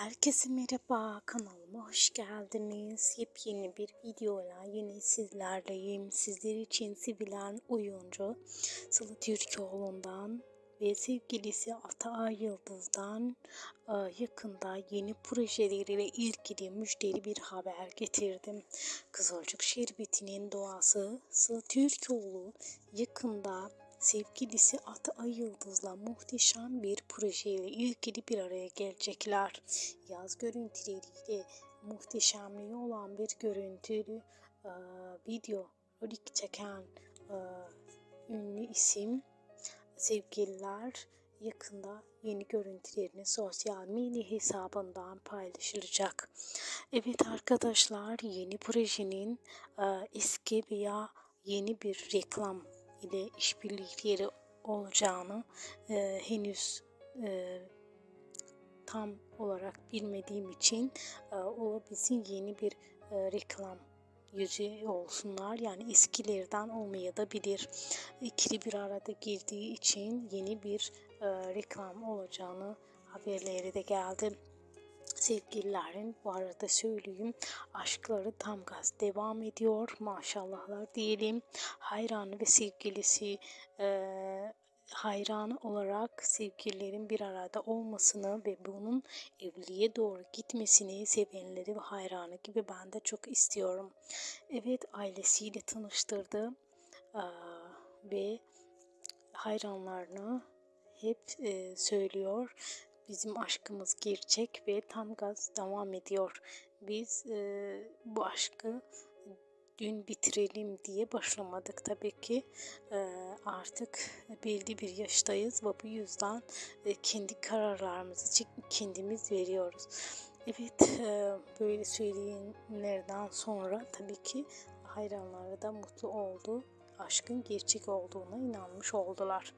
Herkese merhaba, kanalıma hoş geldiniz. Yepyeni bir videoyla yine sizlerleyim. Sizler için sevilen oyuncu Sıla Türkoğlu'ndan ve sevgilisi Ataay Yıldız'dan e, yakında yeni projeleriyle ilgili müjdeli bir haber getirdim. Kızılcık Şerbeti'nin doğası Sıla Türkoğlu yakında sevgilisi Ataay Yıldız'la muhteşem bir projeyle ilgili bir araya gelecekler. Yaz görüntüleriyle muhteşemliği olan bir görüntülü e, video rolik çeken e, ünlü isim sevgililer yakında yeni görüntülerini sosyal medya hesabından paylaşılacak. Evet arkadaşlar yeni projenin e, eski veya yeni bir reklam ile işbirlikleri olacağını e, henüz e, tam olarak bilmediğim için e, olabilsin yeni bir e, reklam yüzü olsunlar. Yani eskilerden olmaya da. İkili bir arada girdiği için yeni bir e, reklam olacağını haberleri de geldi. Sevgililerin bu arada söyleyeyim aşkları tam gaz devam ediyor. Maşallahlar diyelim. Hayranı ve sevgilisi e, hayranı olarak sevgililerin bir arada olmasını ve bunun evliliğe doğru gitmesini sevenleri ve hayranı gibi ben de çok istiyorum. Evet ailesiyle tanıştırdı e, ve hayranlarını hep e, söylüyor Bizim aşkımız gerçek ve tam gaz devam ediyor. Biz e, bu aşkı dün bitirelim diye başlamadık tabii ki e, artık belli bir yaştayız ve bu yüzden e, kendi kararlarımızı kendimiz veriyoruz. Evet e, böyle söyleyenlerden sonra tabii ki hayranları da mutlu oldu. Aşkın gerçek olduğuna inanmış oldular.